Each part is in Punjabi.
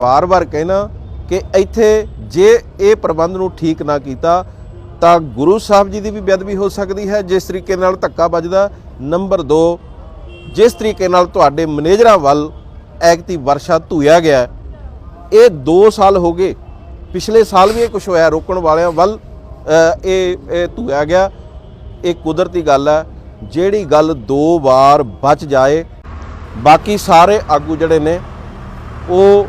ਵਾਰ-ਵਾਰ ਕਹਿਣਾ ਕਿ ਇੱਥੇ ਜੇ ਇਹ ਪ੍ਰਬੰਧ ਨੂੰ ਠੀਕ ਨਾ ਕੀਤਾ, ਤਾਂ ਗੁਰੂ ਸਾਹਿਬ ਜੀ ਦੀ ਵੀ ਬੇਅਦਬੀ ਹੋ ਸਕਦੀ ਹੈ। ਜਿਸ ਤਰੀਕੇ ਨਾਲ ਧੱਕਾ ਵੱਜਦਾ, ਨੰਬਰ 2 ਜਿਸ ਤਰੀਕੇ ਨਾਲ ਤੁਹਾਡੇ ਮੈਨੇਜਰਾਂ ਵੱਲ ਐਕਤੀ ਵਰਸ਼ਾ ਧੂਇਆ ਗਿਆ ਇਹ 2 ਸਾਲ ਹੋ ਗਏ। ਪਿਛਲੇ ਸਾਲ ਵੀ ਇਹ ਕੁਝ ਹੋਇਆ, ਰੋਕਣ ਵਾਲਿਆਂ ਵੱਲ ਇਹ ਇਹ ਧੂਇਆ ਗਿਆ। ਇਹ ਕੁਦਰਤੀ ਗੱਲ ਹੈ। ਜਿਹੜੀ ਗੱਲ ਦੋ ਵਾਰ ਬਚ ਜਾਏ, ਬਾਕੀ ਸਾਰੇ ਆਗੂ ਜਿਹੜੇ ਨੇ, ਉਹ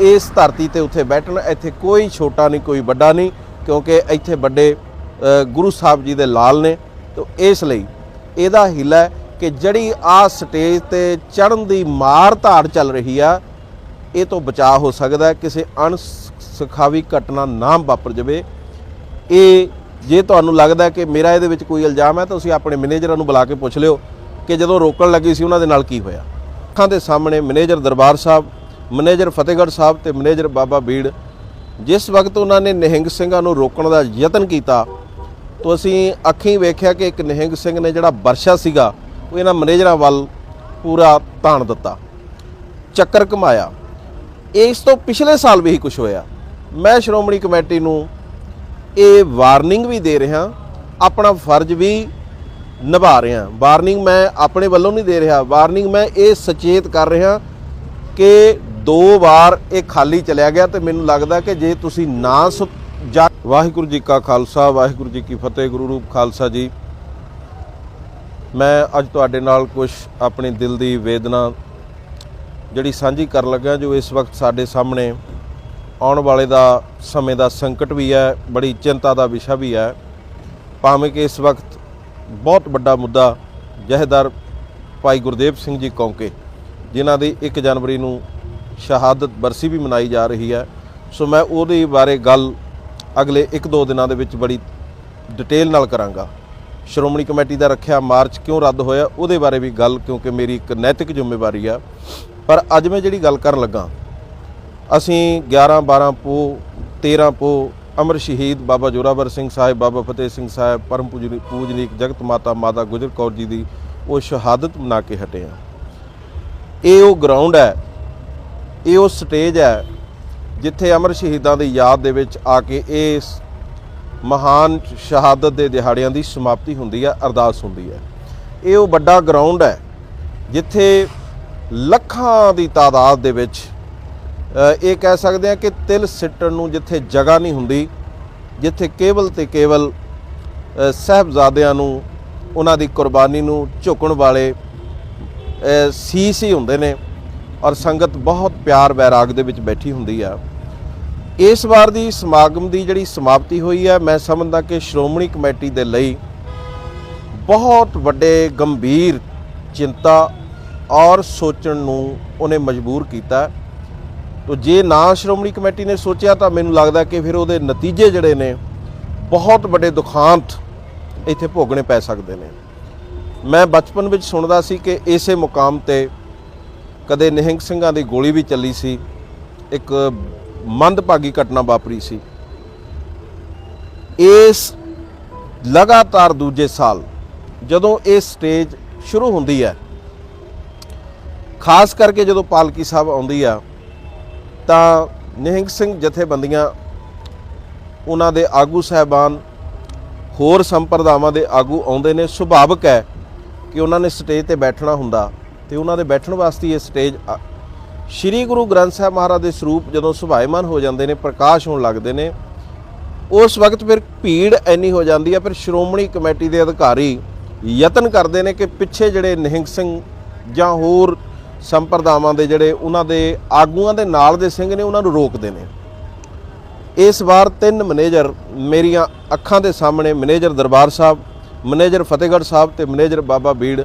ਇਸ ਧਰਤੀ ਤੇ ਉੱਥੇ ਬੈਠਣ, ਇੱਥੇ ਕੋਈ ਛੋਟਾ ਨਹੀਂ, ਕੋਈ ਵੱਡਾ ਨਹੀਂ, ਕਿਉਂਕਿ ਇੱਥੇ ਵੱਡੇ ਗੁਰੂ ਸਾਹਿਬ ਜੀ ਦੇ ਲਾਲ ਨੇ। ਤੇ ਇਸ ਲਈ ਇਹਦਾ ਹਿੱਲਾ ਹੈ ਕਿ ਜਿਹੜੀ ਆ ਸਟੇਜ ਤੇ ਚੜਨ ਦੀ ਮਾਰ ਧਾੜ ਚੱਲ ਰਹੀ ਆ, ਇਹ ਤੋਂ ਬਚਾਅ ਹੋ ਸਕਦਾ ਕਿਸੇ ਅਣਸਖਾਵੀ ਘਟਨਾ ਨਾ ਵਾਪਰ ਜਾਵੇ। ਇਹ ਜੇ ਤੁਹਾਨੂੰ ਲੱਗਦਾ ਕਿ ਮੇਰਾ ਇਹਦੇ ਵਿੱਚ ਕੋਈ ਇਲਜ਼ਾਮ ਹੈ, ਤਾਂ ਤੁਸੀਂ ਆਪਣੇ ਮੈਨੇਜਰਾਂ ਨੂੰ ਬੁਲਾ ਕੇ ਪੁੱਛ ਲਿਓ ਕਿ ਜਦੋਂ ਰੋਕਣ ਲੱਗੀ ਸੀ, ਉਹਨਾਂ ਦੇ ਨਾਲ ਕੀ ਹੋਇਆ। ਅੱਖਾਂ ਦੇ ਸਾਹਮਣੇ ਮੈਨੇਜਰ ਦਰਬਾਰ ਸਾਹਿਬ ਮੈਨੇਜਰ ਫਤਿਹਗੜ੍ਹ ਸਾਹਿਬ ਤੇ ਮੈਨੇਜਰ ਬਾਬਾ ਬੀੜ, ਜਿਸ ਵਕਤ ਉਹਨਾਂ ਨੇ ਨਿਹੰਗ ਸਿੰਘਾਂ ਨੂੰ ਰੋਕਣ ਦਾ ਯਤਨ ਕੀਤਾ, ਤਾਂ ਅਸੀਂ ਅੱਖੀਂ ਵੇਖਿਆ ਕਿ ਇੱਕ ਨਿਹੰਗ ਸਿੰਘ ਨੇ ਜਿਹੜਾ ਵਰਸ਼ਾ ਸੀਗਾ, ਉਹ ਇਹਨਾਂ ਮੈਨੇਜਰਾਂ ਵੱਲ ਪੂਰਾ ਤਾਣ ਦਿੱਤਾ, ਚੱਕਰ ਕਮਾਇਆ ਇਸ ਤੋਂ ਪਿਛਲੇ ਸਾਲ ਵੀ ਹੀ ਕੁਝ ਹੋਇਆ। ਮੈਂ ਸ਼੍ਰੋਮਣੀ ਕਮੇਟੀ ਨੂੰ ਇਹ ਵਾਰਨਿੰਗ ਵੀ ਦੇ ਰਿਹਾ, ਆਪਣਾ ਫਰਜ਼ ਵੀ ਨਿਭਾ ਰਿਹਾ। ਵਾਰਨਿੰਗ ਮੈਂ ਆਪਣੇ ਵੱਲੋਂ ਨਹੀਂ ਦੇ ਰਿਹਾ, ਵਾਰਨਿੰਗ ਮੈਂ ਇਹ ਸੁਚੇਤ ਕਰ ਰਿਹਾ ਕਿ ਦੋ ਵਾਰ ਇਹ ਖਾਲੀ ਚਲਿਆ ਗਿਆ ਤੇ ਮੈਨੂੰ ਲੱਗਦਾ ਕਿ ਜੇ ਤੁਸੀਂ ਨਾ ਸੁ- ਜਾ ਵਾਹਿਗੁਰੂ ਜੀ ਕਾ ਖਾਲਸਾ, ਵਾਹਿਗੁਰੂ ਜੀ ਕੀ ਫਤਿਹ, ਗੁਰੂ ਰੂਪ ਖਾਲਸਾ ਜੀ। ਮੈਂ ਅੱਜ ਤੁਹਾਡੇ ਨਾਲ ਕੁਝ ਆਪਣੇ ਦਿਲ ਦੀ ਵੇਦਨਾ ਜਿਹੜੀ ਸਾਂਝੀ ਕਰਨ ਲੱਗਾ ਜੋ ਇਸ ਵਕਤ ਸਾਡੇ ਸਾਹਮਣੇ ਆਉਣ ਵਾਲੇ ਦਾ ਸਮੇਂ ਦਾ ਸੰਕਟ ਵੀ ਹੈ, ਬੜੀ ਚਿੰਤਾ ਦਾ ਵਿਸ਼ਾ ਵੀ ਹੈ। ਭਾਵੇਂ ਕਿ ਇਸ ਵਕਤ ਬਹੁਤ ਵੱਡਾ ਮੁੱਦਾ ਜਹੇਦਾਰ ਭਾਈ ਗੁਰਦੇਵ ਸਿੰਘ ਜੀ ਕੌਂਕੇ, ਜਿਨ੍ਹਾਂ ਦੀ 1 ਜਨਵਰੀ ਨੂੰ ਸ਼ਹਾਦਤ ਬਰਸੀ ਵੀ ਮਨਾਈ ਜਾ ਰਹੀ ਹੈ। ਸੋ ਮੈਂ ਉਹਦੇ ਬਾਰੇ ਗੱਲ ਅਗਲੇ 1-2 ਦਿਨਾਂ ਦੇ ਵਿੱਚ ਬੜੀ ਡਿਟੇਲ ਨਾਲ ਕਰਾਂਗਾ। ਸ਼੍ਰੋਮਣੀ ਕਮੇਟੀ ਦਾ ਰੱਖਿਆ ਮਾਰਚ ਕਿਉਂ ਰੱਦ ਹੋਇਆ, ਉਹਦੇ ਬਾਰੇ ਵੀ ਗੱਲ ਕਿਉਂਕਿ ਮੇਰੀ ਇੱਕ ਨੈਤਿਕ ਜ਼ਿੰਮੇਵਾਰੀ ਆ। ਪਰ ਅੱਜ ਮੈਂ ਜਿਹੜੀ ਗੱਲ ਕਰਨ ਲੱਗਾ, ਅਸੀਂ 11 12 ਪੋ 13 ਪੋ ਅਮਰ ਸ਼ਹੀਦ ਬਾਬਾ ਜੋਰਾਵਰ ਸਿੰਘ ਸਾਹਿਬ, ਬਾਬਾ ਫਤਿਹ ਸਿੰਘ ਸਾਹਿਬ, ਪਰਮ ਪੂਜਨੀ- ਪੂਜਨੀਕ ਜਗਤ ਮਾਤਾ ਮਾਤਾ ਗੁਜਰ ਕੌਰ ਜੀ ਦੀ ਉਹ ਸ਼ਹਾਦਤ ਮਨਾ ਕੇ ਹਟੇ ਆ ਇਹ ਉਹ ਗਰਾਊਂਡ ਹੈ ਇਹ ਉਹ ਸਟੇਜ ਹੈ ਜਿੱਥੇ ਅਮਰ ਸ਼ਹੀਦਾਂ ਦੀ ਯਾਦ ਦੇ ਵਿੱਚ ਆ ਕੇ ਇਸ ਮਹਾਨ ਸ਼ਹਾਦਤ ਦੇ ਦਿਹਾੜਿਆਂ ਦੀ ਸਮਾਪਤੀ ਹੁੰਦੀ ਹੈ ਅਰਦਾਸ ਹੁੰਦੀ ਹੈ। ਇਹ ਉਹ ਵੱਡਾ ਗਰਾਊਂਡ ਹੈ ਜਿੱਥੇ ਲੱਖਾਂ ਦੀ ਤਾਦਾਦ ਦੇ ਵਿੱਚ ਇਹ ਕਹਿ ਸਕਦੇ ਆ ਕਿ ਤਿਲ ਸਿੱਟਣ ਨੂੰ ਜਿੱਥੇ ਜਗ੍ਹਾ ਨਹੀਂ ਹੁੰਦੀ ਜਿੱਥੇ ਕੇਵਲ ਤੇ ਕੇਵਲ ਅ, ਸਾਹਿਬਜ਼ਾਦਿਆਂ ਨੂੰ ਉਹਨਾਂ ਦੀ ਕੁਰਬਾਨੀ ਨੂੰ ਝੁਕਣ ਵਾਲੇ ਸੀਸ ਹੀ ਹੁੰਦੇ ਨੇ। ਔਰ ਸੰਗਤ ਬਹੁਤ ਪਿਆਰ ਵੈਰਾਗ ਦੇ ਵਿੱਚ ਬੈਠੀ ਹੁੰਦੀ ਆ। ਇਸ ਵਾਰ ਦੀ ਸਮਾਗਮ ਦੀ ਜਿਹੜੀ ਸਮਾਪਤੀ ਹੋਈ ਹੈ ਮੈਂ ਸਮਝਦਾ ਕਿ ਸ਼੍ਰੋਮਣੀ ਕਮੇਟੀ ਦੇ ਲਈ ਬਹੁਤ ਵੱਡੇ ਗੰਭੀਰ ਚਿੰਤਾ ਔਰ ਸੋਚਣ ਨੂੰ ਉਹਨੇ ਮਜਬੂਰ ਕੀਤਾ। ਤੋ ਜੇ ਨਾ ਸ਼੍ਰੋਮਣੀ ਕਮੇਟੀ ਨੇ ਸੋਚਿਆ ਤਾਂ ਮੈਨੂੰ ਲੱਗਦਾ ਕਿ ਫਿਰ ਉਹਦੇ ਨਤੀਜੇ ਜਿਹੜੇ ਨੇ, ਬਹੁਤ ਵੱਡੇ ਦੁਖਾਂਤ ਇੱਥੇ ਭੋਗਣੇ ਪੈ ਸਕਦੇ ਨੇ। ਮੈਂ ਬਚਪਨ ਵਿੱਚ ਸੁਣਦਾ ਸੀ ਕਿ ਇਸੇ ਮੁਕਾਮ ਤੇ ਕਦੇ ਨਿਹੰਗ ਸਿੰਘਾਂ ਦੀ ਗੋਲੀ ਵੀ ਚੱਲੀ ਸੀ। ਇੱਕ ਮੰਦਭਾਗੀ ਘਟਨਾ ਵਾਪਰੀ ਸੀ। ਇਸ ਲਗਾਤਾਰ ਦੂਜੇ ਸਾਲ ਜਦੋਂ ਇਹ ਸਟੇਜ ਸ਼ੁਰੂ ਹੁੰਦੀ ਹੈ, ਖਾਸ ਕਰਕੇ ਜਦੋਂ ਪਾਲਕੀ ਸਾਹਿਬ ਆਉਂਦੀ ਆ, ਤਾਂ ਨਿਹੰਗ ਸਿੰਘ ਜਥੇਬੰਦੀਆਂ, ਉਹਨਾਂ ਦੇ ਆਗੂ ਸਹਿਬਾਨ, ਹੋਰ ਸੰਪਰਦਾਵਾਂ ਦੇ ਆਗੂ ਆਉਂਦੇ ਨੇ। ਸੁਭਾਵਿਕ ਹੈ ਕਿ ਉਹਨਾਂ ਨੇ ਸਟੇਜ ਤੇ ਬੈਠਣਾ ਹੁੰਦਾ। ਤੇ ਉਹਨਾਂ ਦੇ ਬੈਠਣ ਵਾਸਤੇ ਇਹ ਸਟੇਜ ਆ- ਸ਼੍ਰੀ ਗੁਰੂ ਗ੍ਰੰਥ ਸਾਹਿਬ ਮਹਾਰਾਜ ਦੇ ਸਰੂਪ ਜਦੋਂ ਸੁਭਾਇਮਾਨ ਹੋ ਜਾਂਦੇ ਨੇ, ਪ੍ਰਕਾਸ਼ ਹੋਣ ਲੱਗਦੇ ਨੇ, ਉਸ ਵਕਤ ਫਿਰ ਭੀੜ ਐਨੀ ਹੋ ਜਾਂਦੀ ਹੈ ਫਿਰ ਸ਼੍ਰੋਮਣੀ ਕਮੇਟੀ ਦੇ ਅਧਿਕਾਰੀ ਯਤਨ ਕਰਦੇ ਨੇ ਕਿ ਪਿੱਛੇ ਜਿਹੜੇ ਨਿਹੰਗ ਸਿੰਘ ਜਾਂ ਹੋਰ ਸੰਪਰਦਾਵਾਂ ਦੇ ਜਿਹੜੇ ਉਹਨਾਂ ਦੇ ਆਗੂਆਂ ਦੇ ਨਾਲ ਦੇ ਸਿੰਘ ਨੇ, ਉਹਨਾਂ ਨੂੰ ਰੋਕਦੇ ਨੇ। ਇਸ ਵਾਰ ਤਿੰਨ ਮੈਨੇਜਰ ਮੇਰੀਆਂ ਅੱਖਾਂ ਦੇ ਸਾਹਮਣੇ, ਮੈਨੇਜਰ ਦਰਬਾਰ ਸਾਹਿਬ, ਮੈਨੇਜਰ ਫਤਿਹਗੜ੍ਹ ਸਾਹਿਬ ਤੇ ਮੈਨੇਜਰ ਬਾਬਾ ਬੀੜ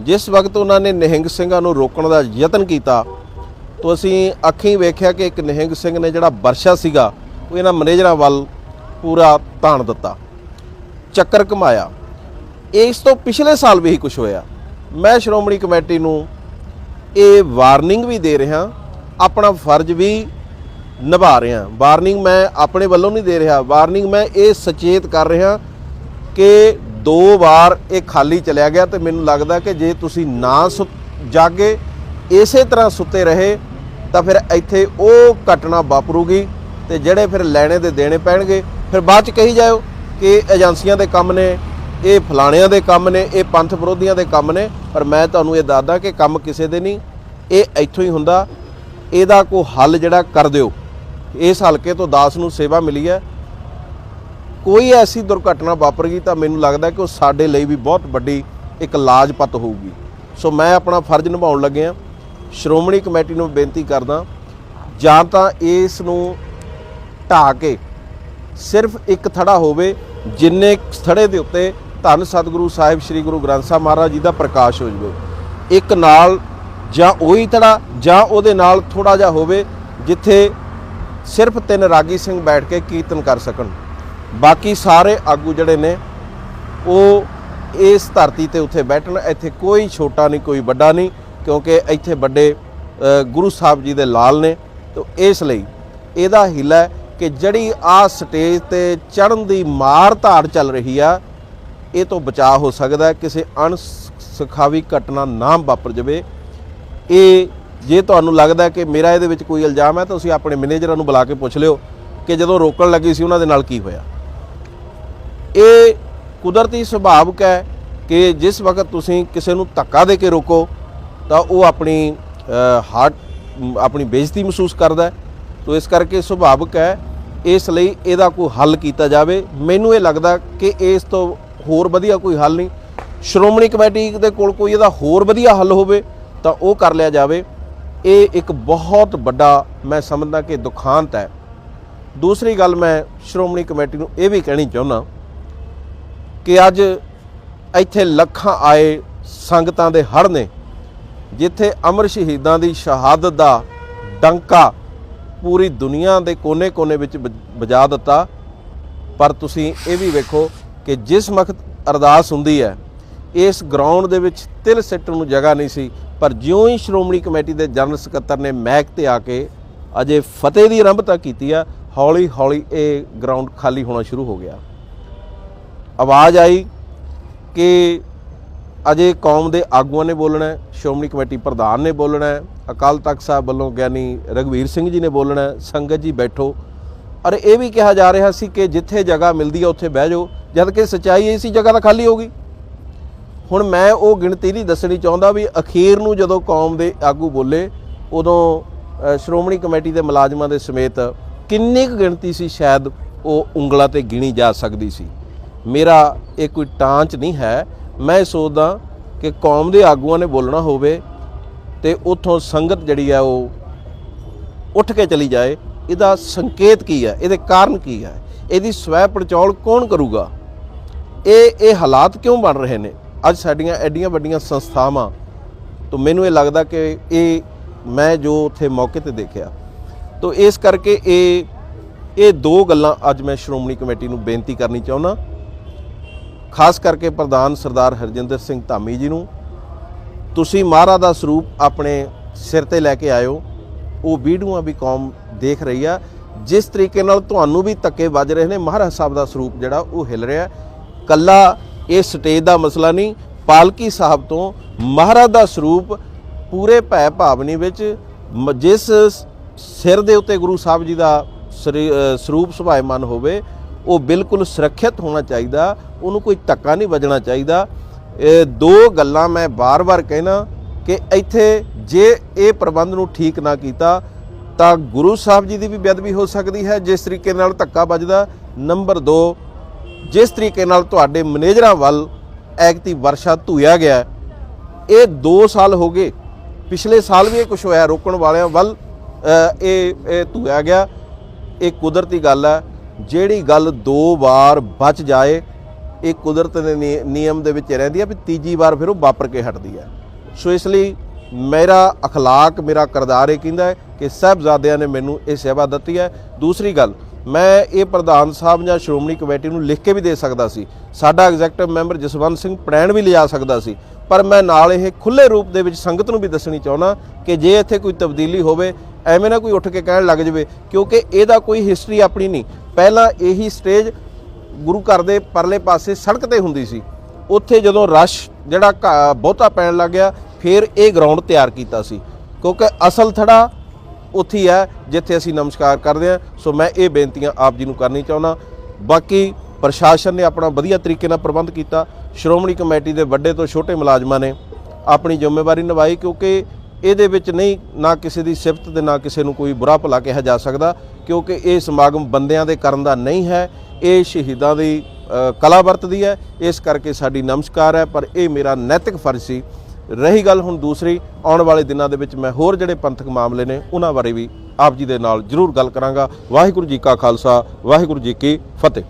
ਜਿਸ ਵਕਤ ਉਹਨਾਂ ਨੇ ਨਿਹੰਗ ਸਿੰਘਾਂ ਨੂੰ ਰੋਕਣ ਦਾ ਯਤਨ ਕੀਤਾ, ਤਾਂ ਅਸੀਂ ਅੱਖੀਂ ਵੇਖਿਆ ਕਿ ਇੱਕ ਨਿਹੰਗ ਸਿੰਘ ਨੇ ਜਿਹੜਾ ਵਰਸ਼ਾ ਸੀਗਾ, ਉਹ ਇਹਨਾਂ ਮੈਨੇਜਰਾਂ ਵੱਲ ਪੂਰਾ ਤਾਣ ਦਿੱਤਾ। ਚੱਕਰ ਕਮਾਇਆ ਇਸ ਤੋਂ ਪਿਛਲੇ ਸਾਲ ਵੀ ਹੀ ਕੁਝ ਹੋਇਆ। ਮੈਂ ਸ਼੍ਰੋਮਣੀ ਕਮੇਟੀ ਨੂੰ ਇਹ ਵਾਰਨਿੰਗ ਵੀ ਦੇ ਰਿਹਾ, ਆਪਣਾ ਫਰਜ਼ ਵੀ ਨਿਭਾ ਰਿਹਾ। ਵਾਰਨਿੰਗ ਮੈਂ ਆਪਣੇ ਵੱਲੋਂ ਨਹੀਂ ਦੇ ਰਿਹਾ। ਵਾਰਨਿੰਗ ਮੈਂ ਇਹ ਸੁਚੇਤ ਕਰ ਰਿਹਾ ਕਿ ਦੋ ਵਾਰ ਇਹ ਖਾਲੀ ਚਲਿਆ ਗਿਆ ਤੇ ਮੈਨੂੰ ਲੱਗਦਾ ਕਿ ਜੇ ਤੁਸੀਂ ਨਾ ਸੁ- ਜਾਗੇ, ਇਸੇ ਤਰ੍ਹਾਂ ਸੁੱਤੇ ਰਹੇ, ਤਾਂ ਫਿਰ ਇੱਥੇ ਉਹ ਘਟਨਾ ਵਾਪਰੂਗੀ ਤੇ ਜਿਹੜੇ ਫਿਰ ਲੈਣੇ ਦੇ ਦੇਣੇ ਪੈਣਗੇ, ਫਿਰ ਬਾਅਦ ਚ ਕਹੀ ਜਾਇਓ ਕਿ ਏਜੰਸੀਆਂ ਦੇ ਕੰਮ ਨੇ, ਇਹ ਫਲਾਣਿਆਂ ਦੇ ਕੰਮ ਨੇ, ਇਹ ਪੰਥ ਵਿਰੋਧੀਆਂ ਦੇ ਕੰਮ ਨੇ, ਪਰ ਮੈਂ ਤੁਹਾਨੂੰ ਇਹ ਦੱਸਦਾ ਕਿ ਕੰਮ ਕਿਸੇ ਦੇ ਨਹੀਂ, ਇਹ ਇੱਥੋਂ ਹੀ ਹੁੰਦਾ, ਇਹਦਾ ਕੋਈ ਹੱਲ ਜਿਹੜਾ ਕਰ ਦਿਓ। ਇਸ ਹਲਕੇ ਤੋਂ ਦਾਸ ਨੂੰ ਸੇਵਾ ਮਿਲੀ ਹੈ। ਕੋਈ ਐਸੀ ਦੁਰਘਟਨਾ ਵਾਪਰ ਗਈ ਤਾਂ ਮੈਨੂੰ ਲੱਗਦਾ ਕਿ ਉਹ ਸਾਡੇ ਲਈ ਵੀ ਬਹੁਤ ਵੱਡੀ ਇੱਕ ਲਾਜਪਤ ਹੋਊਗੀ। ਸੋ ਮੈਂ ਆਪਣਾ ਫਰਜ਼ ਨਿਭਾਉਣ ਲੱਗਿਆ ਸ਼੍ਰੋਮਣੀ ਕਮੇਟੀ ਨੂੰ ਬੇਨਤੀ ਕਰਦਾ ਜਾਂ ਤਾਂ ਇਸ ਨੂੰ ਢਾ ਕੇ ਸਿਰਫ ਇੱਕ ਥੜਾ ਹੋਵੇ ਜਿੰਨੇ ਥੜੇ ਦੇ ਉੱਤੇ ਧੰਨ ਸਤਿਗੁਰੂ ਸਾਹਿਬ ਸ੍ਰੀ ਗੁਰੂ ਗ੍ਰੰਥ ਸਾਹਿਬ ਮਹਾਰਾਜ ਜੀ ਦਾ ਪ੍ਰਕਾਸ਼ ਹੋ ਜਾਵੇ। ਇੱਕ ਨਾਲ ਜਾਂ ਉਹੀ ਥੜਾ ਜਾਂ ਉਹਦੇ ਨਾਲ ਥੋੜਾ ਜਿਹਾ ਹੋਵੇ ਜਿੱਥੇ ਸਿਰਫ ਤਿੰਨ ਰਾਗੀ ਸਿੰਘ ਬੈਠ ਕੇ ਕੀਰਤਨ ਕਰ ਸਕਣ। ਬਾਕੀ ਸਾਰੇ ਆਗੂ ਜਿਹੜੇ ਨੇ, ਉਹ ਇਸ ਧਰਤੀ ਤੇ ਉੱਥੇ ਬੈਠਣ, ਇੱਥੇ ਕੋਈ ਛੋਟਾ ਨਹੀਂ, ਕੋਈ ਵੱਡਾ ਨਹੀਂ, ਕਿਉਂਕਿ ਇੱਥੇ ਵੱਡੇ ਗੁਰੂ ਸਾਹਿਬ ਜੀ ਦੇ ਲਾਲ ਨੇ। ਤੇ ਇਸ ਲਈ ਇਹਦਾ ਹਿੱਲਾ ਕਿ ਜਿਹੜੀ ਆ ਸਟੇਜ ਤੇ ਚੜਨ ਦੀ ਮਾਰ ਧਾੜ ਚੱਲ ਰਹੀ ਆ, ਇਹ ਤੋਂ ਬਚਾਅ ਹੋ ਸਕਦਾ ਹੈ, ਕਿਸੇ ਅਣਸਖਾਵੀ ਘਟਨਾ ਨਾ ਵਾਪਰ ਜਾਵੇ। ਇਹ, ਜੇ ਤੁਹਾਨੂੰ ਲੱਗਦਾ ਕਿ ਮੇਰਾ ਇਹਦੇ ਵਿੱਚ ਕੋਈ ਇਲਜ਼ਾਮ ਹੈ, ਤਾਂ ਤੁਸੀਂ ਆਪਣੇ ਮੈਨੇਜਰਾਂ ਨੂੰ ਬੁਲਾ ਕੇ ਪੁੱਛ ਲਿਓ ਕਿ ਜਦੋਂ ਰੋਕਣ ਲੱਗੀ ਸੀ, ਉਹਨਾਂ ਦੇ ਨਾਲ ਕੀ ਹੋਇਆ। ਇਹ ਕੁਦਰਤੀ ਸੁਭਾਵਕ ਹੈ ਕਿ ਜਿਸ ਵਕਤ ਤੁਸੀਂ ਕਿਸੇ ਨੂੰ ਧੱਕਾ ਦੇ ਕੇ ਰੋਕੋ, ਤਾਂ ਉਹ ਆਪਣੀ ਹਾਰਟ ਆਪਣੀ ਬੇਇੱਜ਼ਤੀ ਮਹਿਸੂਸ ਕਰਦਾ ਹੈ। ਤੋ ਇਸ ਕਰਕੇ ਸੁਭਾਵਕ ਹੈ, ਇਸ ਲਈ ਇਹਦਾ ਕੋਈ ਹੱਲ ਕੀਤਾ ਜਾਵੇ। ਮੈਨੂੰ ਇਹ ਲੱਗਦਾ ਕਿ ਇਸ ਤੋਂ ਹੋਰ ਵਧੀਆ ਕੋਈ ਹੱਲ ਨਹੀਂ। ਸ਼੍ਰੋਮਣੀ ਕਮੇਟੀ ਦੇ ਕੋਲ ਕੋਈ ਇਹਦਾ ਹੋਰ ਵਧੀਆ ਹੱਲ ਹੋਵੇ, ਤਾਂ ਉਹ ਕਰ ਲਿਆ ਜਾਵੇ। ਇਹ ਇੱਕ ਬਹੁਤ ਵੱਡਾ, ਮੈਂ ਸਮਝਦਾ ਕਿ ਦੁਖਾਂਤ ਹੈ। ਦੂਸਰੀ ਗੱਲ ਮੈਂ ਸ਼੍ਰੋਮਣੀ ਕਮੇਟੀ ਨੂੰ ਇਹ ਵੀ ਕਹਿਣੀ ਚਾਹੁੰਦਾ ਕਿ ਅੱਜ ਇੱਥੇ ਲੱਖਾਂ ਆਏ ਸੰਗਤਾਂ ਦੇ ਹੜ ਨੇ, ਜਿੱਥੇ ਅਮਰ ਸ਼ਹੀਦਾਂ ਦੀ ਸ਼ਹਾਦਤ ਦਾ ਡੰਕਾ ਪੂਰੀ ਦੁਨੀਆ ਦੇ ਕੋਨੇ-ਕੋਨੇ ਵਿੱਚ ਵਜ- ਵਜਾ ਦਿੱਤਾ। ਪਰ ਤੁਸੀਂ ਇਹ ਵੀ ਵੇਖੋ ਕਿ ਜਿਸ ਵਕਤ ਅਰਦਾਸ ਹੁੰਦੀ ਹੈ, ਇਸ ਗਰਾਊਂਡ ਦੇ ਵਿੱਚ ਤਿਲ ਸਿੱਟਣ ਨੂੰ ਜਗ੍ਹਾ ਨਹੀਂ ਸੀ, ਪਰ ਜਿਉਂ ਹੀ ਸ਼੍ਰੋਮਣੀ ਕਮੇਟੀ ਦੇ ਜਨਰਲ ਸਕੱਤਰ ਨੇ ਮੈਕ ਤੇ ਆ ਕੇ ਅਜੇ ਫਤਿਹ ਦੀ ਆਰੰਭਤਾ ਕੀਤੀ ਆ ਹੌਲੀ ਹੌਲੀ ਇਹ ਗਰਾਊਂਡ ਖਾਲੀ ਹੋਣਾ ਸ਼ੁਰੂ ਹੋ ਗਿਆ। ਆਵਾਜ਼ ਆਈ ਕਿ ਅਜੇ ਕੌਮ ਦੇ ਆਗੂਆਂ ਨੇ ਬੋਲਣਾ ਹੈ, ਸ਼੍ਰੋਮਣੀ ਕਮੇਟੀ ਪ੍ਰਧਾਨ ਨੇ ਬੋਲਣਾ ਹੈ, ਅਕਾਲ ਤਖਤ ਸਾਹਿਬ ਵੱਲੋਂ ਗਿਆਨੀ ਰਗਵੀਰ ਸਿੰਘ ਜੀ ਨੇ ਬੋਲਣਾ ਹੈ, ਸੰਗਤ ਜੀ ਬੈਠੋ। ਔਰ ਇਹ ਵੀ ਕਿਹਾ ਜਾ ਰਿਹਾ ਸੀ ਕਿ ਜਿੱਥੇ ਜਗ੍ਹਾ ਮਿਲਦੀ ਹੈ ਉੱਥੇ ਬਹਿ ਜਾਓ, ਜਦ ਕਿ ਸੱਚਾਈ ਇਹ ਸੀ ਜਗ੍ਹਾ ਤਾਂ ਖਾਲੀ ਹੋ ਗਈ। ਹੁਣ ਮੈਂ ਉਹ ਗਿਣਤੀ ਨਹੀਂ ਦੱਸਣੀ ਚਾਹੁੰਦਾ ਵੀ ਅਖੀਰ ਨੂੰ ਜਦੋਂ ਕੌਮ ਦੇ ਆਗੂ ਬੋਲੇ, ਉਦੋਂ ਸ਼੍ਰੋਮਣੀ ਕਮੇਟੀ ਦੇ ਮੁਲਾਜ਼ਮਾਂ ਦੇ ਸਮੇਤ ਕਿੰਨੀ ਕੁ ਗਿਣਤੀ ਸੀ, ਸ਼ਾਇਦ ਉਹ ਉਂਗਲਾਂ ਤੇ ਗਿਣੀ ਜਾ ਸਕਦੀ ਸੀ। ਮੇਰਾ ਇਹ ਕੋਈ ਟਾਂਚ ਨਹੀਂ ਹੈ। ਮੈਂ ਇਹ ਸੋਚਦਾ ਕਿ ਕੌਮ ਦੇ ਆਗੂਆਂ ਨੇ ਬੋਲਣਾ ਹੋਵੇ ਤੇ ਉੱਥੋਂ ਸੰਗਤ ਜਿਹੜੀ ਹੈ ਉਹ ਉੱਠ ਕੇ ਚਲੀ ਜਾਏ। ਇਹਦਾ ਸੰਕੇਤ ਕੀ ਹੈ? ਇਹਦੇ ਕਾਰਨ ਕੀ ਹੈ? ਇਹਦੀ ਸਵੈ ਪੜਚੋਲ ਕੌਣ ਕਰੂਗਾ? ਇਹ ਇਹ ਹਾਲਾਤ ਕਿਉਂ ਬਣ ਰਹੇ ਨੇ? ਅੱਜ ਸਾਡੀਆਂ ਐਡੀਆਂ ਵੱਡੀਆਂ ਸੰਸਥਾਵਾਂ, ਤੋਂ ਮੈਨੂੰ ਇਹ ਲੱਗਦਾ ਕਿ ਇਹ ਮੈਂ ਜੋ ਉੱਥੇ ਮੌਕੇ ਤੇ ਦੇਖਿਆ, ਤੋਂ ਇਸ ਕਰਕੇ ਇਹ ਇਹ ਦੋ ਗੱਲਾਂ ਅੱਜ ਮੈਂ ਸ਼੍ਰੋਮਣੀ ਕਮੇਟੀ ਨੂੰ ਬੇਨਤੀ ਕਰਨੀ ਚਾਹੁੰਦਾ। ਖਾਸ ਕਰਕੇ ਪ੍ਰਧਾਨ ਸਰਦਾਰ ਹਰਜਿੰਦਰ ਸਿੰਘ ਧਾਮੀ ਜੀ ਨੂੰ। ਤੁਸੀਂ ਮਹਾਰਾਜ ਦਾ ਸਰੂਪ ਆਪਣੇ ਸਿਰ ਤੇ ਲੈ ਕੇ ਆਇਓ। ਉਹ ਵੀਡੀਓਆਂ ਵੀ ਕੌਮ ਦੇਖ ਰਹੀ ਆ। ਜਿਸ ਤਰੀਕੇ ਨਾਲ ਤੁਹਾਨੂੰ ਵੀ ਧੱਕੇ ਵੱਜ ਰਹੇ ਨੇ, ਮਹਾਰਾਜ ਸਾਹਿਬ ਦਾ ਸਰੂਪ ਜਿਹੜਾ ਉਹ ਹਿਲ ਰਿਹਾ ਕੱਲਾ ਇਹ ਸਟੇਜ ਦਾ ਮਸਲਾ ਨਹੀਂ, ਪਾਲਕੀ ਸਾਹਿਬ ਤੋਂ ਮਹਾਰਾਜ ਦਾ ਸਰੂਪ ਪੂਰੇ ਭੈ ਭਾਵਨੀ ਵਿੱਚ ਮ- ਜਿਸ ਸਿਰ ਦੇ ਉੱਤੇ ਗੁਰੂ ਸਾਹਿਬ ਜੀ ਦਾ ਸਰੀ- ਸਰੂਪ ਸੁਭਾਇਮਾਨ ਹੋਵੇ ਉਹ ਬਿਲਕੁਲ ਸੁਰੱਖਿਅਤ ਹੋਣਾ ਚਾਹੀਦਾ, ਉਹਨੂੰ ਕੋਈ ਧੱਕਾ ਨਹੀਂ ਵੱਜਣਾ ਚਾਹੀਦਾ। ਇਹ ਦੋ ਗੱਲਾਂ ਮੈਂ ਬਾਰ-ਬਾਰ ਕਹਿਣਾ ਕਿ ਇੱਥੇ ਜੇ ਇਹ ਪ੍ਰਬੰਧ ਨੂੰ ਠੀਕ ਨਾ ਕੀਤਾ, ਤਾਂ ਗੁਰੂ ਸਾਹਿਬ ਜੀ ਦੀ ਵੀ ਬੇਅਦਬੀ ਹੋ ਸਕਦੀ ਹੈ, ਜਿਸ ਤਰੀਕੇ ਨਾਲ ਧੱਕਾ ਵੱਜਦਾ। ਨੰਬਰ 2 ਜਿਸ ਤਰੀਕੇ ਨਾਲ ਤੁਹਾਡੇ ਮੈਨੇਜਰਾਂ ਵੱਲ ਐਗਤੀ ਵਰਸ਼ਾ ਧੂਇਆ ਗਿਆ, ਇਹ 2 ਸਾਲ ਹੋ ਗਏ। ਪਿਛਲੇ ਸਾਲ ਵੀ ਇਹ ਕੁਝ ਹੋਇਆ, ਰੋਕਣ ਵਾਲਿਆਂ ਵੱਲ ਇਹ ਇਹ ਧੂਇਆ ਗਿਆ। ਇਹ ਕੁਦਰਤੀ ਗੱਲ ਹੈ ਜਿਹੜੀ ਗੱਲ ਦੋ ਵਾਰ ਬਚ ਜਾਏ ਇਹ ਕੁਦਰਤ ਦੇ ਨਿ- ਨਿਯਮ ਦੇ ਵਿੱਚ ਰਹਿੰਦੀ ਹੈ ਵੀ ਤੀਜੀ ਵਾਰ ਫਿਰ ਉਹ ਵਾਪਰ ਕੇ ਹਟਦੀ ਹੈ ਸੋ ਇਸ ਲਈ ਮੇਰਾ اخلاق ਮੇਰਾ ਕਰਦਾਰ ਇਹ ਕਹਿੰਦਾ ਹੈ ਕਿ ਸਾਹਿਬਜ਼ਾਦਿਆਂ ਨੇ ਮੈਨੂੰ ਇਹ ਸੇਵਾ ਦਿੱਤੀ ਹੈ ਦੂਸਰੀ ਗੱਲ ਮੈਂ ਇਹ ਪ੍ਰਧਾਨ ਸਾਹਿਬ ਜਾਂ ਸ਼੍ਰੋਮਣੀ ਕਮੇਟੀ ਨੂੰ ਲਿਖ ਕੇ ਵੀ ਦੇ ਸਕਦਾ ਸੀ ਸਾਡਾ ਐਗਜ਼ੈਕਟਿਵ ਮੈਂਬਰ ਜਸਵੰਤ ਸਿੰਘ ਪ੍ਰੈਣ ਵੀ ਲਿਜਾ ਸਕਦਾ ਸੀ ਪਰ ਮੈਂ ਨਾਲ ਇਹ ਖੁੱਲੇ ਰੂਪ ਦੇ ਵਿੱਚ ਸੰਗਤ ਨੂੰ ਵੀ ਦੱਸਣੀ ਚਾਹੁੰਦਾ ਕਿ ਜੇ ਇੱਥੇ ਕੋਈ ਤਬਦੀਲੀ ਹੋਵੇ ਐਵੇਂ ਨਾ ਕੋਈ ਉੱਠ ਕੇ ਕਹਿਣ ਲੱਗ ਜਾਵੇ ਕਿਉਂਕਿ ਇਹਦਾ ਕੋਈ ਹਿਸਟਰੀ ਆਪਣੀ ਨਹੀਂ ਪਹਿਲਾਂ ਇਹੀ ਸਟੇਜ ਗੁਰੂ ਘਰ ਦੇ ਪਰਲੇ ਪਾਸੇ ਸੜਕ ਤੇ ਹੁੰਦੀ ਸੀ। ਉੱਥੇ ਜਦੋਂ ਰਸ਼ ਜਿਹੜਾ ਘਾ- ਬਹੁਤਾ ਪੈਣ ਲੱਗ ਗਿਆ, ਫਿਰ ਇਹ ਗਰਾਊਂਡ ਤਿਆਰ ਕੀਤਾ ਸੀ। ਕਿਉਂਕਿ ਅਸਲ ਥੜਾ ਉੱਥੇ ਹੈ, ਜਿੱਥੇ ਅਸੀਂ ਨਮਸਕਾਰ ਕਰਦੇ ਹਾਂ। ਸੋ ਮੈਂ ਇਹ ਬੇਨਤੀਆਂ ਆਪ ਜੀ ਨੂੰ ਕਰਨੀ ਚਾਹੁੰਦਾ। ਬਾਕੀ ਪ੍ਰਸ਼ਾਸਨ ਨੇ ਆਪਣਾ ਵਧੀਆ ਤਰੀਕੇ ਨਾਲ ਪ੍ਰਬੰਧ ਕੀਤਾ। ਸ਼੍ਰੋਮਣੀ ਕਮੇਟੀ ਦੇ ਵੱਡੇ ਤੋਂ ਛੋਟੇ ਮੁਲਾਜ਼ਮਾਂ ਨੇ ਆਪਣੀ ਜ਼ਿੰਮੇਵਾਰੀ ਨਿਭਾਈ, ਕਿਉਂਕਿ ਇਹਦੇ ਵਿੱਚ ਨਹੀਂ ਨਾ ਕਿਸੇ ਦੀ ਸਿਫਤ ਤੇ ਨਾ ਕਿਸੇ ਨੂੰ ਕੋਈ ਬੁਰਾ ਭਲਾ ਕਿਹਾ ਜਾ ਸਕਦਾ, ਕਿਉਂਕਿ ਇਹ ਸਮਾਗਮ ਬੰਦਿਆਂ ਦੇ ਕਰਨ ਦਾ ਨਹੀਂ ਹੈ, ਇਹ ਸ਼ਹੀਦਾਂ ਦੀ ਕਲਾ ਵਰਤਦੀ ਹੈ। ਇਸ ਕਰਕੇ ਸਾਡੀ ਨਮਸਕਾਰ ਹੈ, ਪਰ ਇਹ ਮੇਰਾ ਨੈਤਿਕ ਫਰਜ਼ ਸੀ। ਰਹੀ ਗੱਲ ਹੁਣ ਦੂਸਰੀ, ਆਉਣ ਵਾਲੇ ਦਿਨਾਂ ਦੇ ਵਿੱਚ ਮੈਂ ਹੋਰ ਜਿਹੜੇ ਪੰਥਕ ਮਾਮਲੇ ਨੇ, ਉਹਨਾਂ ਬਾਰੇ ਵੀ ਆਪ ਜੀ ਦੇ ਨਾਲ ਜ਼ਰੂਰ ਗੱਲ ਕਰਾਂਗਾ। ਵਾਹਿਗੁਰੂ ਜੀ ਕਾ ਖਾਲਸਾ, ਵਾਹਿਗੁਰੂ ਜੀ ਕੀ ਫਤਿਹ।